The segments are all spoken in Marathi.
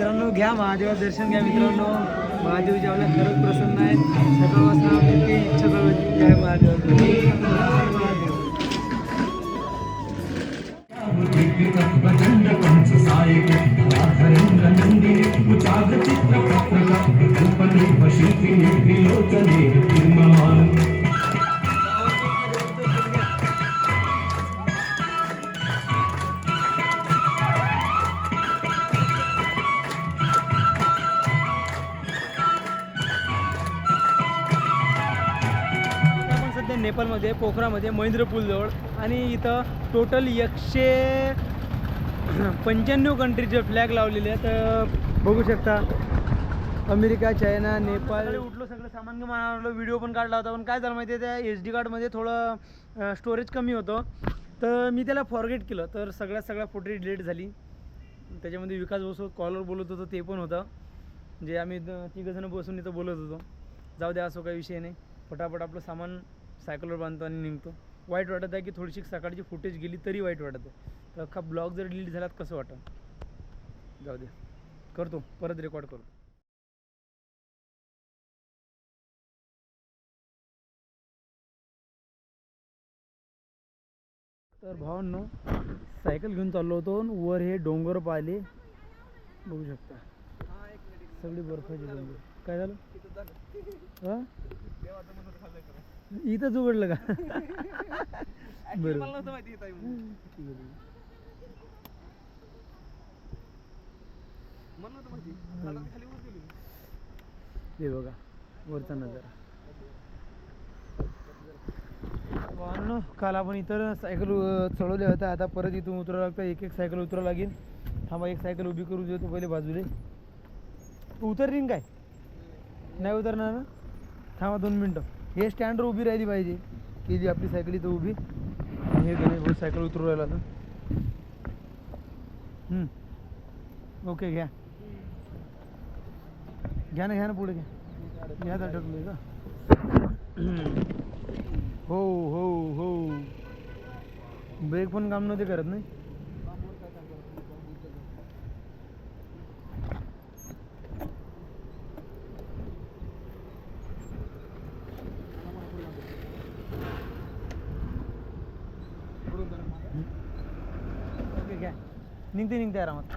मित्रांनो घ्या महादेवा दर्शन घ्या मित्रांनो. महादेव जेवढ्या खरंच प्रसन्न आहेत सकाळ वाजता आपली इच्छा चालू जय महादेव? जय महादेव प्रचंड त्रिलोचने नेपाळमध्ये पोखरामध्ये महेंद्र पूलजवळ आणि इथं टोटल एकशे पंच्याण्णव कंट्रीचे फ्लॅग लावलेले आहेत. तर बघू शकता अमेरिका चायना नेपाळ उठलो सगळं सामान घेऊन व्हिडिओ पण काढला होता. पण काय झालं माहिती आहे त्या एच डी कार्डमध्ये थोडं स्टोरेज कमी होतं. तर मी त्याला फॉरगेट केलं. तर सगळ्यात सगळ्या फोटो डिलीट झाली. त्याच्यामध्ये विकास बसो कॉलर बोलत होतो ते पण होतं. जे म्हणजे आम्ही तिघंजणं बसून इथं बोलत होतो. जाऊ द्या असो काही विषय नाही. पटापट आपलं सामान सायकलवर बांधतो आणि निघतो. वाईट वाटत आहे की थोडीशी सकाळची फुटेज गेली तरी वाईट वाटत आहे. तर अख्खा ब्लॉग जर डिलीट झाला तर कसं वाटतं जाऊ दे. करतो. परत रेकॉर्ड करू. तर भावांनो सायकल घेऊन चाललो होतो आणि वर हे डोंगर पाहिले. बघू शकता. सगळी बर्फाची डोंगर. काय झालं? हा? इथंच उघडलं का? बरं. आहे. हे. बघा वरचा नजारा. भावांनो, काल आपण इतर सायकल अ, चढवल्या होत्या. आता परत इथून उतरावं लागतं. एक एक सायकल उतरावं लागेल. थांबा एक सायकल उभी करू देतो पहिले बाजूले. तू उतरलीन काय? नाही उतरणार ना? थांबा दोन मिनटं. हे स्टँडवर उभी राहिली पाहिजे. की जी आपली सायकल इथं उभी. हे गणेश सायकल उतरू राहिला तर ओके घ्या. घ्या ना घ्या ना पुढे घ्या. घ्या अटकलोय का हो हो हो. ब्रेक पण काम नव्हते करत नाही ओके घ्या निघते निघते आरामात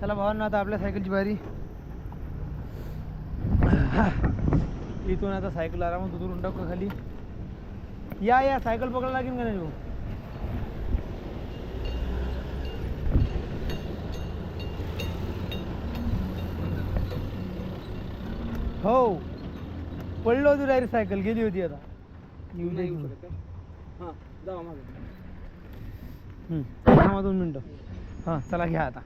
चला भावांना आता आपल्या सायकलची बारी इथून आता सायकल आरामात उतरून टाकू खाली. या या सायकल पकडायला लागेल का नाही भाऊ? हो. पडलो होती डायरेक्ट सायकल गेली होती आता. येऊ दे येऊ. थांबा दोन मिनटं हां चला घ्या आता.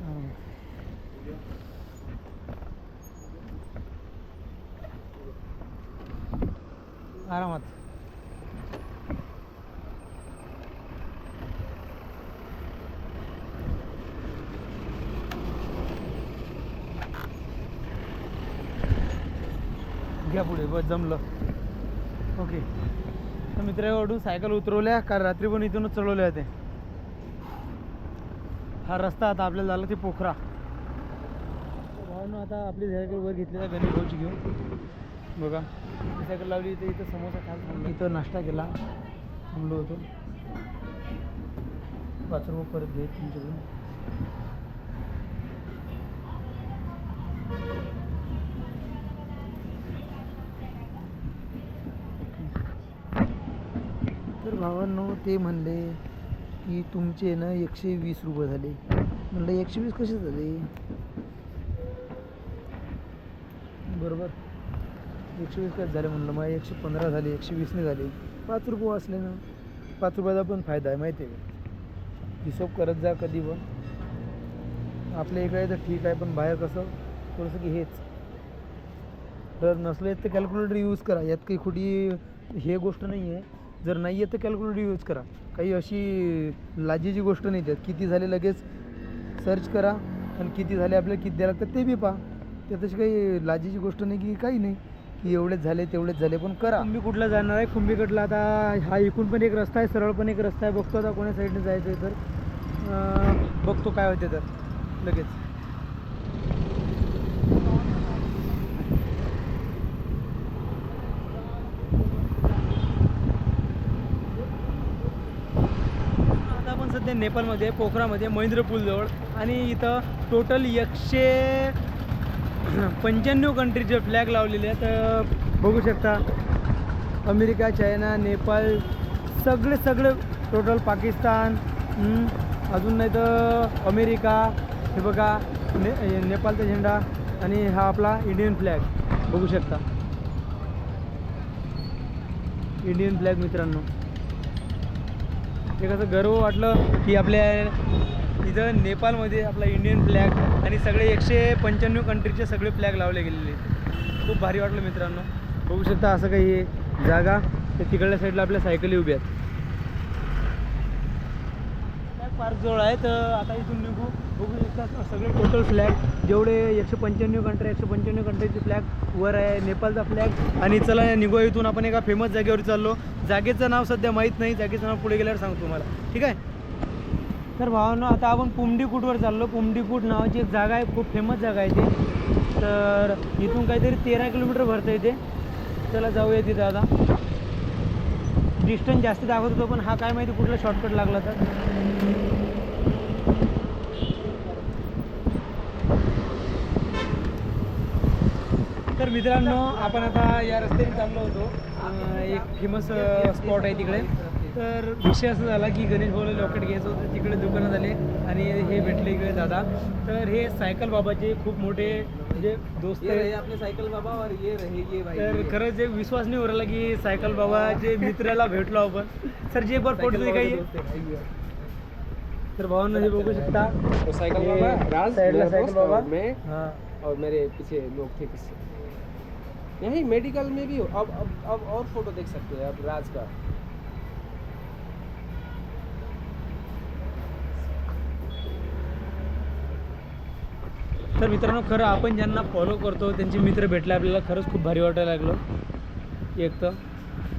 हां. आरामात घ्या पुढे बस जमलं. ओके. तर मित्राकडून सायकल उतरवल्या कारण रात्री पण इथूनच चढवल्या ते. हा रस्ता आता आपल्याला झाला ते पोखरा. भावनं आता आपली सायकल वर घेतलेल्या गणेश भाऊची घेऊन. बघा. सायकल लावली इथे इथं समोसा खाल इथं नाश्ता केला. थांबलो होतो. पाच रुपये परत घेत तुमच्याकडून. भावांनो ते म्हणले की तुमचे ना एकशे वीस रुपये झाले. म्हणलं एकशे वीस कसे झाले? बरोबर. एकशे वीस काय झाले म्हणलं? मग एकशे पंधरा झाले एकशे वीसने झाले. पाच रुपये वाचले ना. पाच रुपयाचा पण फायदा आहे माहिती आहे हिशोब करत जा कधी पण. आपल्या इकडे तर ठीक आहे पण बाहेर कसं? थोडंसं की हेच. तर नसले तर कॅल्क्युलेटर यूज करा. यात काही खोटी हे गोष्ट नाही आहे जर नाही आहे तर कॅल्क्युलेटर यूज करा. काही अशी लाजीची गोष्ट नाही त्यात. किती झाले लगेच सर्च करा आणि किती झाले आपल्याला किती द्यायला लागतात ते बी पहा. त्यात तशी काही लाजीची गोष्ट नाही की काही नाही. की एवढेच झाले तेवढेच झाले पण करा. कुंभी कुठला जाणार आहे? कुंभीकडला आता हा इकून पण एक रस्ता आहे सरळ पण एक रस्ता आहे. बघतो आता कोण्या साईडने जायचं आहे तर. बघतो काय होते तर. लगेच आता आपण सध्या नेपाळमध्ये पोखरामध्ये महेंद्र पूलजवळ आणि इथं टोटल एकशे पंच्याण्णव कंट्रीचे फ्लॅग लावलेले आहेत. बघू शकता अमेरिका चायना नेपाळ सगळे सगळे टोटल पाकिस्तान अजून नाही तर अमेरिका. हे बघा ने नेपाळचा झेंडा आणि हा आपला इंडियन फ्लॅग बघू शकता. इंडियन फ्लॅग मित्रांनो. एक असं गर्व वाटलं की आपल्या इथं नेपाळमध्ये आपला इंडियन फ्लॅग आणि सगळे एकशे पंच्याण्णव कंट्रीचे सगळे फ्लॅग लावले गेलेले आहेत. खूप भारी वाटलं मित्रांनो. बघू शकता असं काही आहे जागा ते तिकडल्या साईडला आपल्या सायकली उभ्या आहेत. फ्लॅग पार्क जवळ आहे तर आता इथून निघू. बघू शकता सगळे टोटल फ्लॅग जेवढे एकशे पंच्याण्णव कंट्री एकशे पंच्याण्णव कंट्रीचे फ्लॅग वर आहे नेपाळचा फ्लॅग आणि चला निघो इथून आपण एका फेमस जागेवर चाललो. जागेचं नाव सध्या माहीत नाही जागेचं नाव पुढे गेल्यावर सांगतो तुम्हाला. ठीक आहे? तर भावांनो आता आपण पुमडीकूटवर चाललो. पुमडीकूट नावाची एक जागा आहे खूप फेमस जागा आहे ती. तर इथून काहीतरी तेरा किलोमीटर भरतं येते चला जाऊया तिथे आता. डिस्टन्स जास्त दाखवत होतो पण. हा काय माहिती कुठला शॉर्टकट लागला तर. तर मित्रांनो आपण आता या रस्त्याने चाललो होतो. एक फेमस स्पॉट आहे तिकडे. तर विषय असं झाला की गणेश भाऊला लॉकेट घ्यायचं होतं तिकडे दुकानात आले आणि हे भेटले इकडे दादा. तर हे सायकल बाबाचे खूप मोठे म्हणजे दोस्त. अपने साइकिल बाबा और ये रहे ये भाई तर। खरंच एक विश्वास नाही उरला की सायकल बाबाचे मित्राला भेटलो आपण. सर जे बार फोटो साइकिल बाबा के दिखाइए दोस्त है भाई ये। तर भावांना हे बघू शकता. ये बाबा राज साइडला सायकल बाबा. मैं हां. और मेरे पीछे लोग थे पीछे यही मेडिकल में भी हो। अब अब अब और फोटो देख सकते हैं अब राज का। तर मित्रांनो खरं आपण ज्यांना फॉलो करतो त्यांचे मित्र भेटले आपल्याला खरंच खूप भारी वाटायला लागलं. एक तर.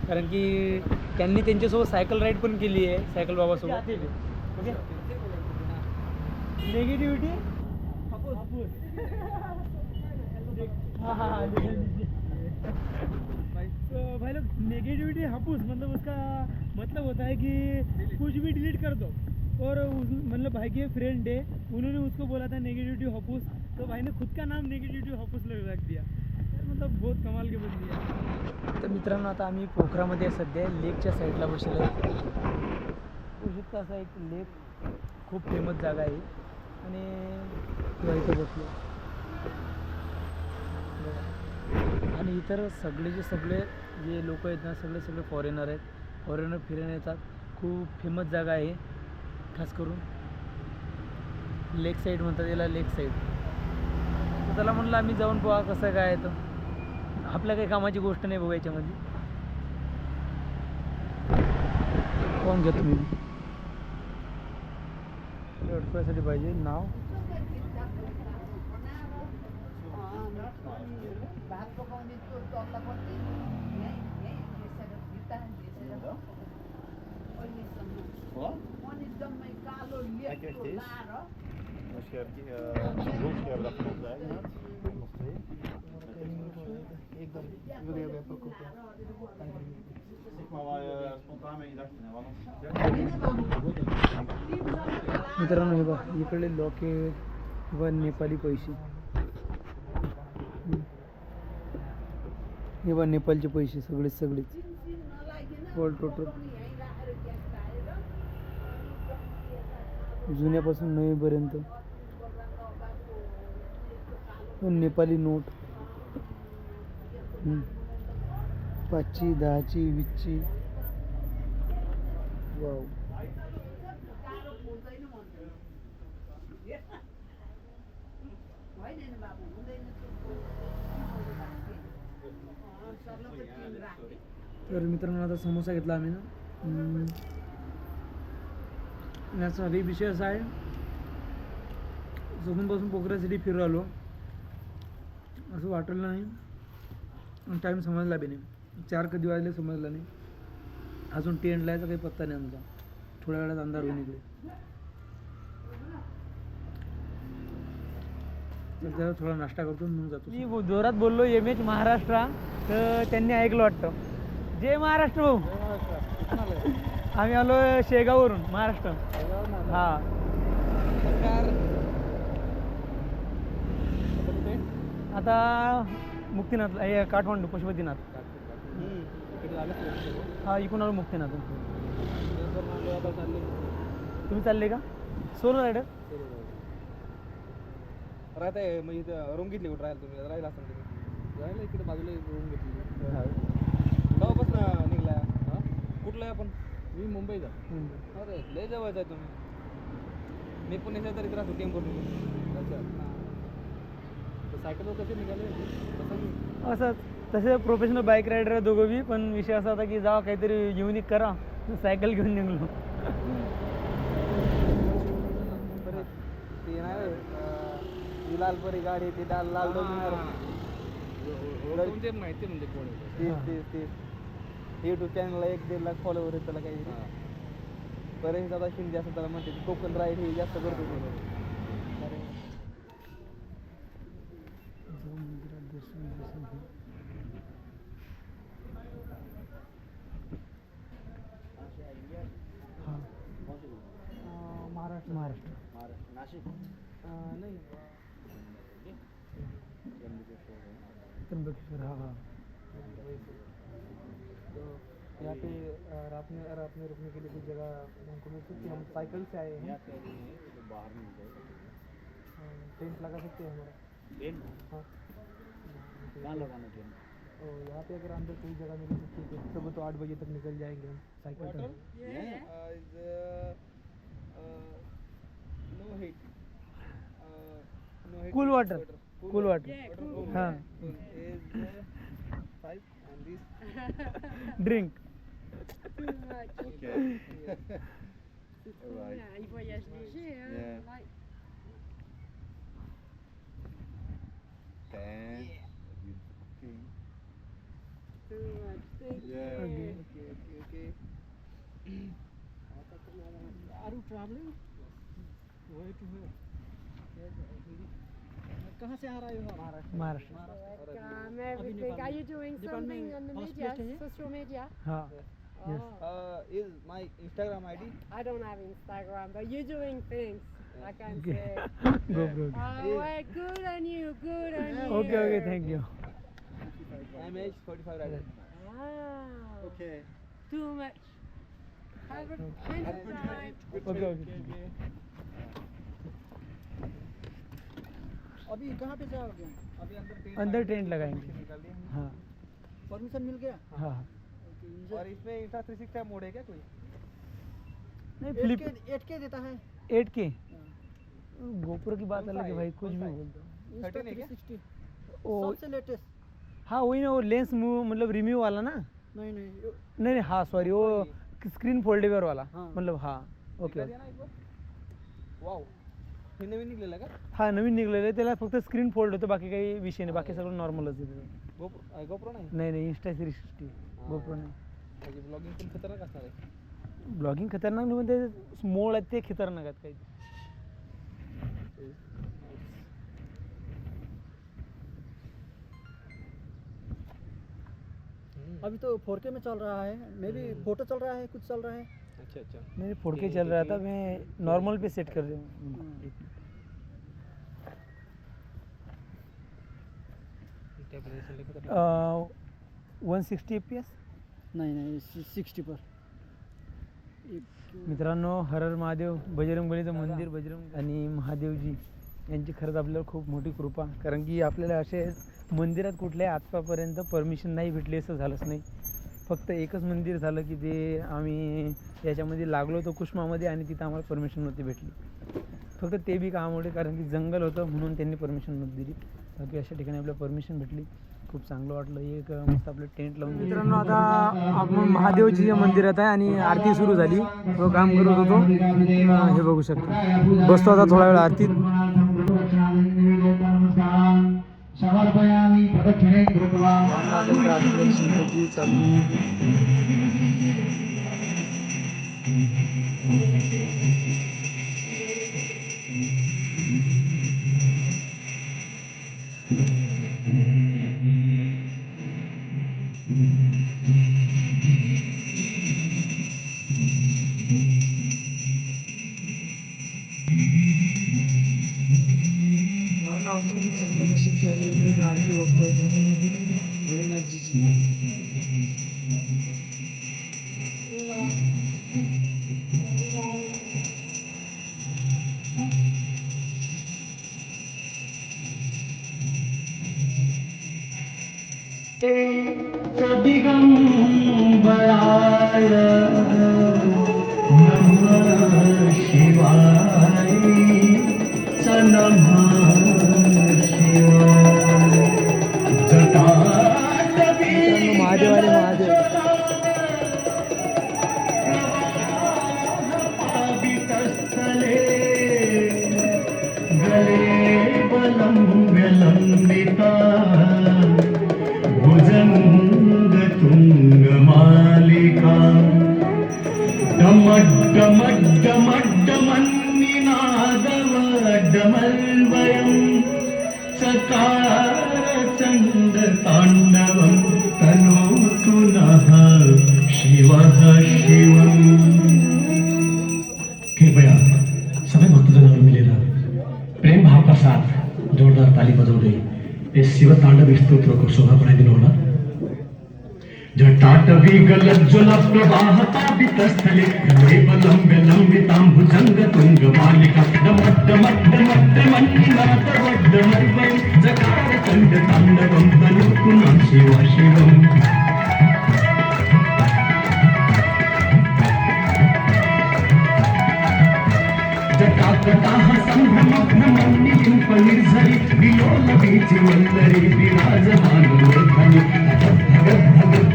कारण की त्यांनी त्यांच्यासोबत सायकल राईड पण केली आहे सायकल बाबासोबत. ओके नेगेटिव्हिटी हाँ हाँ हाँ. तो भाई लोग नेगेटिविटी हापुस मतलब उसका मतलब होता है कि कुछ भी डिलीट कर दो। और मतलब भाई के फ्रेंड है उन्होंने उसको बोला था नेगेटिविटी हापुस। तो भाई ने खुद का नाम नेगेटिविटी हापुस लग रख दिया। मतलब बहुत कमाल के बंदी आहे तर मित्रांनो आता आम्ही पोखरामध्ये सध्या लेकच्या साईडला बसलेलो आहे बघू शकता असा एक लेक खूप फेमस जागा आहे. आणि इथं बसलो. आणि इतर सगळेचे सगळे जे लोक आहेत ना सगळे सगळे फॉरेनर आहेत. फॉरेनर फिरायला येतात. खूप फेमस जागा आहे. खास करून लेक साईड म्हणतात याला लेक साईड तर त्याला म्हणलं आम्ही जाऊन पोहा कसं काय येतं तर. आपल्या काही कामाची गोष्ट नाही बघा याच्यामध्ये. कोण घ्या तुम्ही अडकवायसाठी पाहिजे नाव? भात पकाउने त्यो चल्ला यहीँ यहीँ भित्ता अहिलेसम्म अनि जम्मै कालो लेखको लाएर मित्रांनो हे बघ इकडे लोक व नेपाली पैसे. हे बघ नेपाळचे पैसे सगळेच सगळेच. ऑल टोटल जुन्यापासून नवीपर्यंत. नेपाली नोट. पाचची दहाची वीसची. वाव बाबु तर मित्रांनो आता समोसा घेतला आम्ही ना. हम्म. याचा आधी विषय असा आहे जमूनपासून पोखऱ्यासाठी फिरू आलो. असं वाटलं नाही. टाईम समजला बी नाही. चार कधी वाजले समजला नाही. अजून टेंट लायचा काही पत्ता नाही आमचा. थोड्या वेळात अंधार होऊन इकडे तर त्याला थोडा नाश्ता करतो मग जातो. मी जोरात बोललो एम एच महाराष्ट्र. तर त्यांनी ऐकलं वाटतं. जय महाराष्ट्र भाऊ. आम्ही आलो शेगाववरून महाराष्ट्र. हा. आता मुक्तीनाथ हे काठमांडू पशुपतीनाथ. हा इकडून आलो मुक्तीनाथ. तुम्ही चालले का? Solo rider? राहत आहे म्हणजे इथं रूम घेतली कुठं राहिला तुम्ही राहिला असं राहिला इकडे बाजूला रूम घेतली. केव्हापासून निघला. कुठला आहे आपण? मी मुंबईचा. अरे लय जवळच आहे तुम्ही. मी पुण्याच्या तरी राहतो टेम्पो अच्छा. सायकलवर कसे निघाले? असंच. तसे प्रोफेशनल बाईक रायडर आहे दोघं बी पण विषय असा होता की जावा काहीतरी युनिक करा. सायकल घेऊन निघलो. ते नाही लाल परी गाडी ती लाल लाल डोमिनार ते माहिती म्हणजे कोण तेच तेच तेच. युट्यूब चॅनलला एक दीड लाख फॉलोवर आहेत त्याला काही परेश दादा शिंदे असं त्याला म्हणते कोकण राईड हे जास्त करतो त्र्यंबकेश्वर हा हा। तो यहाँ पे अ, रातने रातने रुकने के लिए कुछ जगह हमको मिल सकती है? हम साइकिल से आए हैं। टेंट लगा सकते हैं हमारा। हाँ। कहाँ लगाना टेंट? और यहाँ पे अगर अंदर कोई जगह मिली तो ठीक है सुबह तो आठ बजे तक निकल जाएँगे हम cycle no heat. Cool water cool water हाँ। Drink. okay. Il voyage léger. Yeah. Ten. Yeah. You? Too much. Thank yeah. you. Okay, okay, okay. Are you traveling? Yes. Where to where? कहाँ से आ रहे हो आप? Maharashtra Welcome, everything. Are you doing something on the media, social media? हा Yes. Oh, uh, is my Instagram ID I don't have Instagram, but you're doing things. I can Okay. say. Go go Oh, well, good on you, good on you. Okay okay thank you I'm age 45 right now. Wow. Okay. Too much. Have a good time. Okay okay अभी कहाँ पे जाओगे अभी अंदर टेंट अंदर टेंट लगाएँगे। हाँ। परमिशन मिल गया? हाँ और इसमें इंस्टा 360 मोड है क्या कोई? नहीं फ्लिप एट के देता है। एट के गोप्रो की बात अलग है भाई कुछ भी बोल दो। इंस्टा 13 है क्या? 360 ओ सबसे लेटेस्ट हाँ वही ना वो लेंस मतलब रिम्यू वाला ना? नहीं नहीं नहीं नहीं हाँ सॉरी वो स्क्रीन फोल्डेबल वाला। हाँ. मतलब हाँ ओके दिखा हे नवीन निघलेलं का? हा नवीन निघलेलं. आहे त्याला फक्त स्क्रीन फोल्ड होतं बाकी काही विषय नाही. बाकी सगळं नॉर्मलच आहे त्याचं. गोप्रो गोप्रो नाही? नाही नाही इंस्टा थ्री सिक्स्टी गोप्रो नाही. म्हणजे ब्लॉगिंग पण खतरनाक असणार आहे. ब्लॉगिंग खतरनाक नाही ते आहेत ते खतरनाक आहेत काही. अभी तो 4K में चल रहा है. मे भी फ़ोटो चल रहा है कुछ चल रहा है. अच्छा अच्छा. नहीं फोर के चल रहा था मैं नॉर्मल पे सेट कर रही हूँ। One sixty F P S नहीं नहीं सिक्सटी पर। मित्रांनो हरर महादेव बजरंगबलीचं मंदिर बजरंग आणि महादेवजी यांची खरंच आपल्याला खूप मोठी कृपा कारण की आपल्याला असे मंदिरात कुठल्याही आत्तापर्यंत परमिशन नाही भेटली असं झालंच नाही. फक्त एकच मंदिर झालं की ते आम्ही याच्यामध्ये लागलो होतो कुष्मामध्ये आणि तिथं आम्हाला परमिशन नव्हती भेटली. फक्त ते बी कामामुळे कारण की जंगल होतं म्हणून त्यांनी परमिशन नव्हती दिली. बाकी अशा ठिकाणी आपल्याला परमिशन भेटली. खूप चांगलं वाटलं. एक मस्त आपलं टेंट लावून मित्रांनो आता आपण महादेवजी मंदिरात आहे आणि आरती सुरू झाली. तो काम करत होतो. हे बघू शकतो. बसतो आता थोडा वेळ आरतीत. ফিরে ঢুকলাম दिगंबराय नमः शिवाय च नमः चकारचण्डताण्डवं तनोतु नः शिवः शिवम्। कृपया सबै भक्तजनहरू मिलेर प्रेम भावका साथ जोरदार ताली बजाउँदै यस शिव ताण्डव स्तोत्रको शोभा बढाइदिनु होला जटाटवी गलज्ज्वल प्रवाह पावितस्थले गलेवलम्ब्य लम्बितां डमट्ट मट्ट मट्ट डमड्ड मड्ड मड्ड मन्निनाथ वड्ड मर्वं जकार चण्ड ताण्डवं तनोतु नः शिव शिवम् जटाकटाः सम्भ्रमभ्रमन्निलिम्पनिर्झरि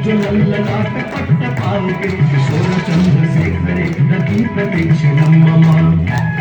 विलोलवीचि वल्लरी विराजमानमूर्धनि भगज्ज्वलल्ललाटपट्टपावके किशोरचन्द्रशेखरे रति प्रतीक्षिणं मम धराधरेन्द्र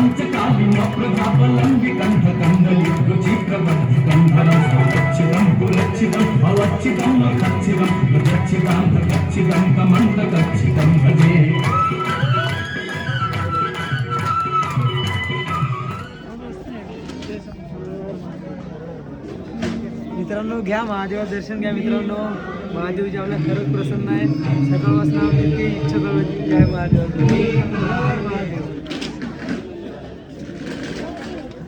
प्रपञ्च कालिन प्रभावलम्बि कण्ठ कन्दलि रुचिप्रबद्ध कन्धर सुरक्षितं पुरक्षितं भवच्छितं मखच्छितं प्रदक्षितान्त कच्छितं कमण्ड कच्छितं भजे मित्रांनो घ्या महादेवा दर्शन घ्या मित्रांनो महादेवजी आपल्या खरंच प्रसन्न आहे सकाळपासून